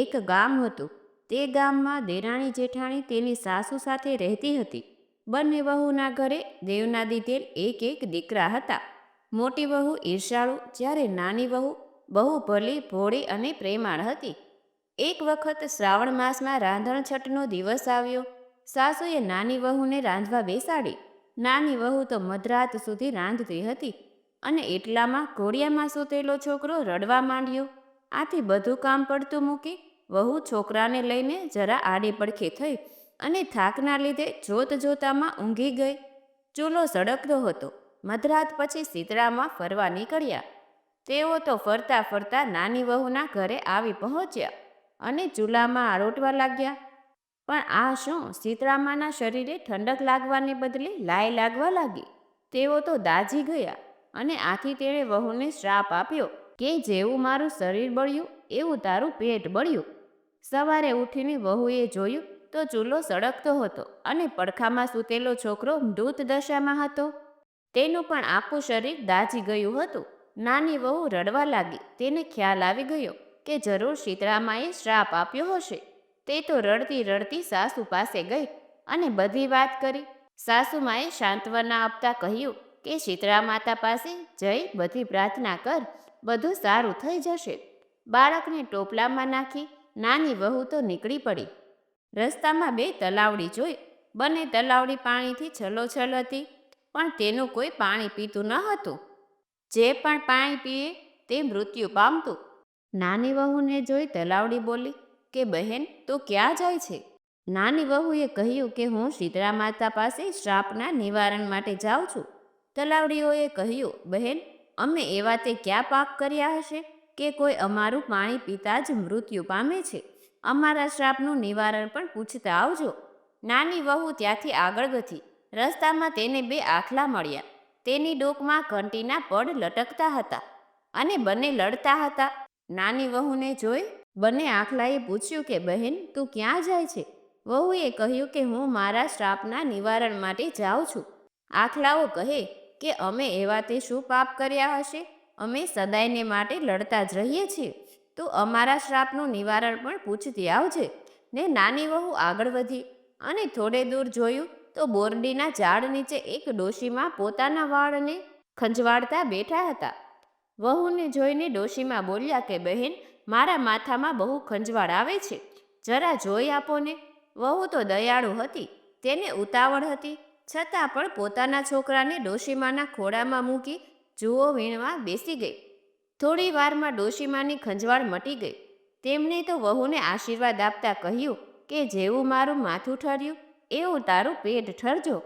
એક ગામ હતું. તે ગામમાં દેરાણી જેઠાણી તેની સાસુ સાથે રહેતી હતી. બંને વહુના ઘરે દેવના દીધેલ એક એક દીકરા હતા. મોટી વહુ ઈર્ષાળુ, જ્યારે નાની વહુ બહુ ભલી ભોળી અને પ્રેમાળ હતી. એક વખત શ્રાવણ માસમાં રાંધણછઠનો દિવસ આવ્યો. સાસુએ નાની વહુને રાંધવા બેસાડી. નાની વહુ તો મધરાત સુધી રાંધતી હતી અને એટલામાં ઘોડિયામાં સૂતેલો છોકરો રડવા માંડ્યો. આથી બધું કામ પડતું મૂકી વહુ છોકરાને લઈને જરા આડે પડખે થઈ અને થાકના લીધે જોત જોતામાં ઊંઘી ગઈ. ચૂલો સળગતો હતો. મધરાત પછી સીતળામાં ફરવા નીકળ્યા. તેઓ તો ફરતા ફરતા નાની વહુના ઘરે આવી પહોંચ્યા અને ચૂલામાં આરોટવા લાગ્યા. પણ આ શું? સીતળામાના શરીરે ઠંડક લાગવાને બદલે લાય લાગવા લાગી. તેઓ તો દાઝી ગયા અને આથી તેણે વહુને શ્રાપ આપ્યો. કે જેવું મારું શરીર બળ્યું, એવું તારું પેટ બળ્યું. સવારે ઉઠીને વહુએ જોયું તો ચૂલો સળગતો હતો અને પડખામાં સૂતેલો છોકરો મૃત દશામાં હતો. તેનું પણ આખું શરીર દાઝી ગયું હતું. નાની વહુ રડવા લાગી. તેને ખ્યાલ આવી ગયો કે જરૂર શીતળામાએ શ્રાપ આપ્યો હશે. તે તો રડતી રડતી સાસુ પાસે ગઈ અને બધી વાત કરી. સાસુમાએ સાંત્વના આપતા કહ્યું કે શીતળા માતા પાસે જઈ બધી પ્રાર્થના કર. બધું સારું થઈ જશે. બાળકને ટોપલામાં નાખી નાની વહુ તો નીકળી પડી. રસ્તામાં બે તલાવડી જોઈ, બંને તલાવડી પાણીથી છલોછલ હતી, પણ તેનું કોઈ પાણી પીતું ન હતું. જે પણ પાણી પીએ તે મૃત્યુ પામતું. નાની વહુને જોઈ તલાવડી બોલી કે બહેન, તો ક્યાં જાય છે? નાની વહુએ કહ્યું કે હું શીતળા માતા પાસે શ્રાપના નિવારણ માટે જાઉં છું. તલાવડીઓએ કહ્યું, બહેન અમે એવા તે ક્યાં પાપ કર્યા હશે કે કોઈ અમારું પાણી પીતા જ મૃત્યુ પામે છે? અમારા શ્રાપનું નિવારણ પણ પૂછતા આવજો. નાની વહુ ત્યાંથી આગળ ગથી રસ્તામાં તેને બે આખલા મળ્યા. તેની ડોકમાં ઘંટીના પડ લટકતા હતા અને બંને લડતા હતા. નાની વહુને જોઈ બંને આખલાએ પૂછ્યું કે, બહેન, તું ક્યાં જાય છે? વહુએ કહ્યું કે, હું મારા શ્રાપના નિવારણ માટે જાઉં છું. આખલાઓ કહે કે અમે એવા તે શું પાપ કર્યા હશે? અમે સદાયને માટે લડતા જ રહીએ છીએ. તું અમારા શ્રાપનું નિવારણ પણ પૂછતી આવજે. ને નાની વહુ આગળ વધી અને થોડે દૂર જોયું તો બોરડીના ઝાડ નીચે એક ડોશીમાં પોતાના વાળને ખંજવાળતા બેઠા હતા. વહુને જોઈને ડોશીમાં બોલ્યા કે, બહેન, મારા માથામાં બહુ ખંજવાળ આવે છે. જરા જોઈ આપો ને વહુ તો દયાળુ હતી. તેને ઉતાવળ હતી છતાં પણ પોતાના છોકરાને ડોશીમાના ખોળામાં મૂકી જુઓ વીણવા બેસી ગઈ. થોડી વારમાં ડોશીમાની ખંજવાળ મટી ગઈ. તેમણે તો વહુને આશીર્વાદ આપતા કહ્યું કે જેવું મારું માથું ઠર્યું, એવું તારું પેટ ઠરજો.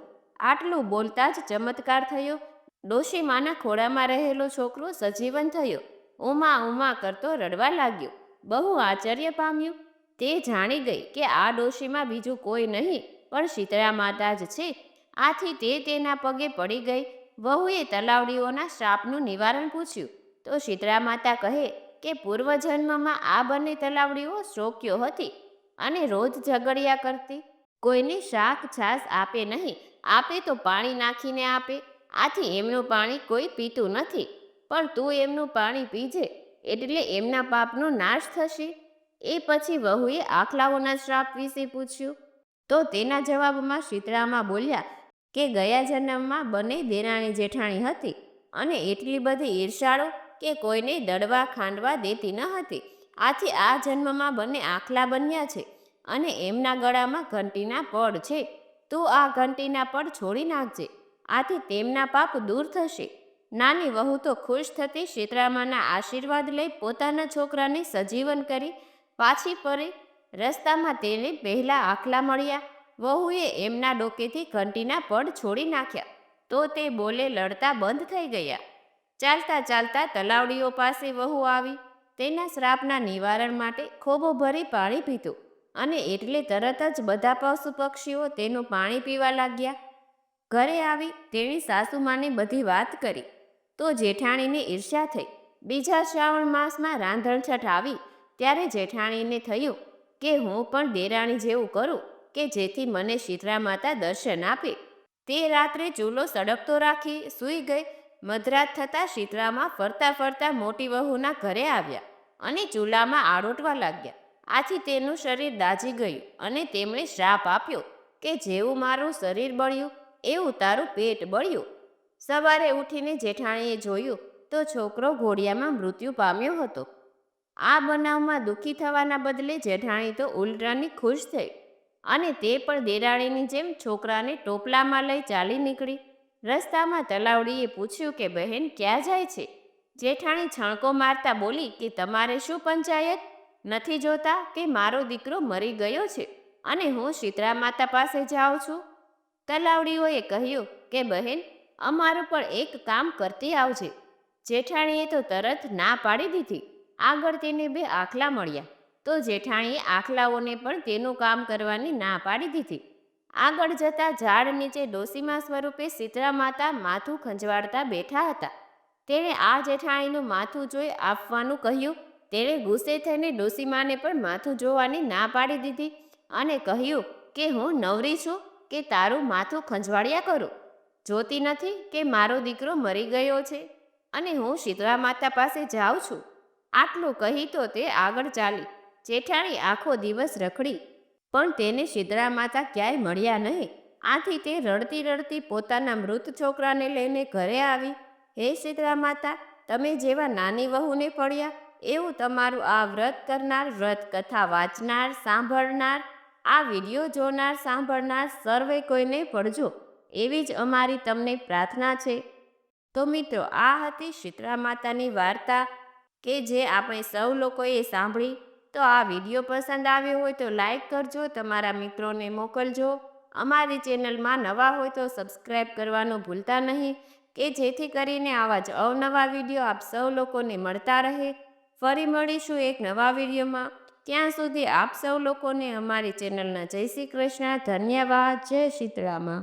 આટલું બોલતા જ ચમત્કાર થયો. ડોશીમાના ખોળામાં રહેલો છોકરો સજીવન થયો. ઉમા ઉમા કરતો રડવા લાગ્યો. બહુ આશ્ચર્ય પામ્યું. તે જાણી ગઈ કે આ ડોશીમાં બીજું કોઈ નહીં, પણ શીતળા માતા જ છે. આથી તે તેના પગે પડી ગઈ. વહુએ તલાવડીઓના શ્રાપનું નિવારણ પૂછ્યું. તો શીતળા માતા કહે કે પૂર્વજન્મમાં આ બંને તલાવડીઓ શોક્યો હતી અને રોજ ઝઘડ્યા કરતી. કોઈને શાક છાશ આપે નહીં. આપે તો પાણી નાખીને આપે. આથી એમનું પાણી કોઈ પીતું નથી. પણ તું એમનું પાણી પીજે એટલે એમના પાપનો નાશ થશે. એ પછી વહુએ આખલાઓના શ્રાપ વિશે પૂછ્યું. તો તેના જવાબમાં શીતળામાં બોલ્યા કે ગયા જન્મમાં બંને દેરાણી જેઠાણી હતી અને એટલી બધી ઈર્ષાળો કે કોઈને દડવા ખાંડવા દેતી ન હતી. આથી આ જન્મમાં બંને આખલા બન્યા છે અને એમના ગળામાં ઘંટીના પડ છે. તું આ ઘંટીના પડ છોડી નાખજે. આથી તેમના પાપ દૂર થશે. નાની વહુ તો ખુશ થતી સીતરામાના આશીર્વાદ લઈ પોતાના છોકરાને સજીવન કરી પાછી ફરી રસ્તામાં તેને પહેલાં આખલા મળ્યા વહુએ એમના ડોકેથી ઘંટીના પડ છોડી નાખ્યા. તો તે બોલે લડતા બંધ થઈ ગયા. ચાલતા ચાલતા તલાવડીઓ પાસે વહુ આવી. તેના શ્રાપના નિવારણ માટે ખોબો ભરી પાણી પીધું અને એટલે તરત જ બધા પશુ પક્ષીઓ તેનું પાણી પીવા લાગ્યા. ઘરે આવી તેણી સાસુમાને બધી વાત કરી. તો જેઠાણીને ઈર્ષ્યા થઈ. બીજા શ્રાવણ માસમાં રાંધણછઠ આવી. ત્યારે જેઠાણીને થયું કે હું પણ દેરાણી જેવું કરું. કે જેથી મને શીતળા માતા દર્શન આપે. તે રાત્રે ચૂલો સડકતો રાખી સૂઈ ગઈ. મધરાત થતાં શીતળામાં ફરતા ફરતા મોટી વહુના ઘરે આવ્યા અને ચૂલામાં આરોટવા લાગ્યા. આથી તેનું શરીર દાઝી ગયું અને તેમણે શ્રાપ આપ્યો કે જેવું મારું શરીર બળ્યું, એવું તારું પેટ બળ્યું. સવારે ઉઠીને જેઠાણીએ જોયું તો છોકરો ઘોડિયામાં મૃત્યુ પામ્યો હતો. આ બનાવમાં દુઃખી થવાના બદલે જેઠાણી તો ઉલટાની ખુશ થઈ. અને તે પણ દેરાણીની જેમ છોકરાને ટોપલામાં લઈ ચાલી નીકળી. રસ્તામાં તલાવડીએ પૂછ્યું કે, બહેન, ક્યાં જાય છે? જેઠાણી છણકો મારતા બોલી કે, તમારે શું પંચાયત? નથી જોતા કે મારો દીકરો મરી ગયો છે અને હું શીતળા માતા પાસે જાઉં છું? તલાવડીઓએ કહ્યું કે, બહેન, અમારું પણ એક કામ કરતી આવજે. જેઠાણીએ તો તરત ના પાડી દીધી. આગળ તેને બે આખલા મળ્યા. તો જેઠાણીએ આખલાઓને પણ તેનું કામ કરવાની ના પાડી દીધી. આગળ જતા ઝાડ નીચે ડોસીમા સ્વરૂપે શીતળા માતા માથું ખંજવાળતા બેઠા હતા. તેણે આ જેઠાણીનું માથું જોઈ આપવાનું કહ્યું. તેણે ગુસ્સે થઈને ડોસીમાને પણ માથું જોવાની ના પાડી દીધી અને કહ્યું કે હું નવરી છું કે તારું માથું ખંજવાળ્યા કરું. જોતી નથી કે મારો દીકરો મરી ગયો છે અને હું શીતળા માતા પાસે જાઉં છું. આટલું કહી તો તે આગળ ચાલી જેઠાણી આખો દિવસ રખડી, પણ તેને શીતળા માતા ક્યાંય મળ્યા નહીં. આથી તે રડતી રડતી પોતાના મૃત છોકરાને લઈને ઘરે આવી. હે શીતળા માતા, તમે જેવા નાની વહુને પડ્યા, એવું તમારું આ વ્રત કરનાર, વ્રત કથા વાંચનાર, સાંભળનાર, આ વીડિયો જોનાર, સાંભળનાર સર્વે કોઈને પડજો. એવી જ અમારી તમને પ્રાર્થના છે. તો મિત્રો, આ હતી શીતળા માતાની વાર્તા કે જે આપણે સૌ લોકોએ સાંભળી. તો આ વીડિયો પસંદ આવ્યો હોય તો લાઈક કરજો, તમારા મિત્રોને મોકલજો. અમારી ચેનલમાં નવા હોય તો સબસ્ક્રાઈબ કરવાનું ભૂલતા નહીં, કે જેથી કરીને આવા જ અવનવા વીડિયો આપ સૌ લોકોને મળતા રહે. ફરી મળીશું એક નવા વિડીયોમાં. ત્યાં સુધી આપ સૌ લોકોને અમારી ચેનલના જય શ્રી કૃષ્ણ, ધન્યવાદ, જય શીતળામાં